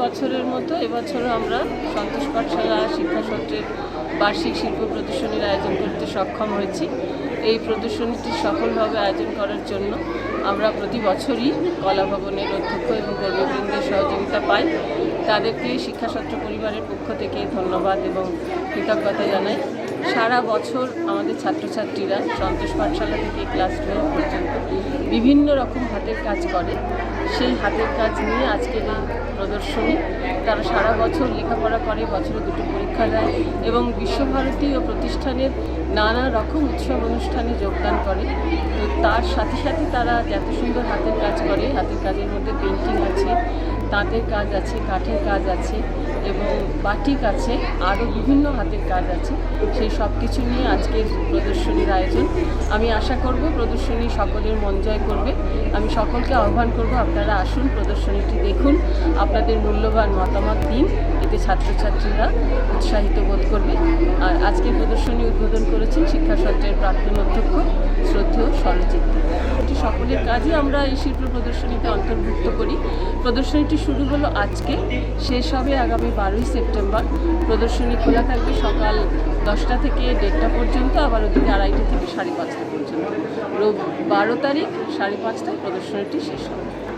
বছরের মতো এবছরও আমরা সন্তোষ পাঠশালা শিক্ষা সত্রের বার্ষিক শিল্প প্রদর্শনীর আয়োজন করতে সক্ষম হয়েছি। এই প্রদর্শনীটি সফলভাবে আয়োজন করার জন্য আমরা প্রতি বছরই কলা ভবনের অধ্যক্ষ এবং কর্মীবৃন্দের সহযোগিতা পাই। তাদেরকে শিক্ষা সত্র পরিবারের পক্ষ থেকে ধন্যবাদ এবং কৃতজ্ঞতা জানাই। সারা বছর আমাদের ছাত্রছাত্রীরা সন্তোষ পাঠশালা থেকে ক্লাস টুয়েলভ পর্যন্ত বিভিন্ন রকম হাতের কাজ করে। সেই হাতের কাজ নিয়ে আজকের এই প্রদর্শনী। তারা সারা বছর লেখাপড়া করে, বছরে দুটো পরীক্ষা দেয় এবং বিশ্বভারতী ও প্রতিষ্ঠানের নানা রকম উৎসব অনুষ্ঠানে যোগদান করে। তো তার সাথে সাথে তারা এত সুন্দর হাতের কাজ করে, হাতের কাজের মধ্যে পেন্টিং আছে, তাঁতের কাজ আছে, কাঠের কাজ আছে। এবং বাটিক আছে, আরও বিভিন্ন হাতের কাজ আছে, সেই সব কিছু নিয়ে আজকের প্রদর্শনীর আয়োজন। আমি আশা করব প্রদর্শনী সকলের মন জয় করবে। আমি সকলকে আহ্বান করব, আপনারা আসুন প্রদর্শনীটি দেখুন। আপনাদের মূল্যবান মতামত দিন। এতে ছাত্রছাত্রীরা উৎসাহিত বোধ করবে। আর আজকের প্রদর্শনী উদ্বোধন করেছেন শিক্ষা সত্রের প্রাক্তন অধ্যক্ষ শ্রদ্ধেয় সরজিৎ এটি সকলের কাজই। আমরা এই শিল্প প্রদর্শনীতে অন্তর্ভুক্ত করি। প্রদর্শনীটি শুরু হলো আজকে। শেষ হবে আগামী বারোই সেপ্টেম্বর প্রদর্শনী খোলা থাকবে সকাল দশটা থেকে দেড়টা পর্যন্ত, আবার ওদিকে আড়াইটা থেকে সাড়ে পাঁচটা পর্যন্ত। রোব বারো তারিখ সাড়ে পাঁচটায় প্রদর্শনীটি শেষ হবে।